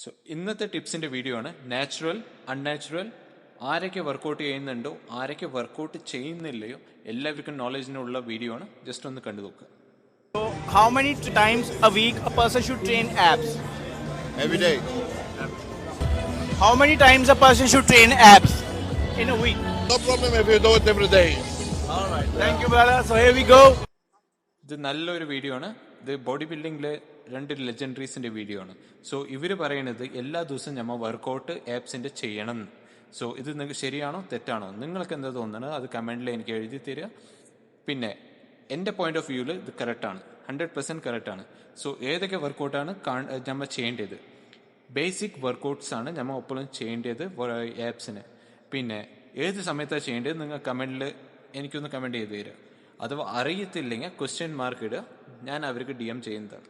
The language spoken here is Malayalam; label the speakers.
Speaker 1: സോ ഇന്നത്തെ ടിപ്സിന്റെ വീഡിയോ ആണ് നാച്ചുറൽ അൺനാച്ചുറൽ ആരൊക്കെ വർക്കൗട്ട് ചെയ്യുന്നുണ്ടോ ആരൊക്കെ വർക്കൗട്ട് ചെയ്യുന്നില്ലയോ എല്ലാവർക്കും നോളജിനുള്ള വീഡിയോ ആണ് ജസ്റ്റ് ഒന്ന് കണ്ടു നോക്കുക
Speaker 2: So, how many times a week a person should train abs?
Speaker 3: Every day.
Speaker 2: How many times a person should train abs in a week?
Speaker 3: No problem if you do it every day.
Speaker 2: All right. Thank you, brother. So here we go.
Speaker 1: ഇത് നല്ലൊരു വീഡിയോ ആണ് ഇത് ബോഡി ബിൽഡിംഗിലെ രണ്ട് ലെജൻഡറീസിന്റെ വീഡിയോ ആണ്. സോ ഇവർ പറയുന്നത് എല്ലാ ദിവസവും നമ്മൾ വർക്കൗട്ട് ആപ്സിന്റെ ചെയ്യണം. സോ ഇത് നിങ്ങൾക്ക് ശരിയാണോ? തെറ്റാണോ? നിങ്ങൾക്ക് എന്താ തോന്നുന്നത്? അത് കമന്റിൽ എനിക്ക് എഴുതി തരിക. പിന്നെ എന്റെ പോയിന്റ് ഓഫ് വ്യൂവിൽ ഇത് കറക്റ്റാണ് ഹൺഡ്രഡ് പെർസെന്റ് കറക്റ്റാണ് സോ ഏതൊക്കെ വർക്കൗട്ടാണ് നമ്മൾ ചെയ്യേണ്ടത്? ബേസിക് വർക്കൗട്ട്സ് ആണ് നമ്മൾ എപ്പോഴും ചെയ്യേണ്ടത് ആപ്സിന് പിന്നെ ഏത് സമയത്താണ് ചെയ്യേണ്ടത്? നിങ്ങൾ കമന്റിൽ എനിക്കൊന്ന് കമന്റ് ചെയ്ത് തരിക. അഥവാ അറിയത്തില്ലെങ്കിൽ ക്വസ്റ്റ്യൻ മാർക്ക് ഇടുക. ഞാൻ അവർക്ക് ഡി എം ചെയ്യുന്നതാണ്.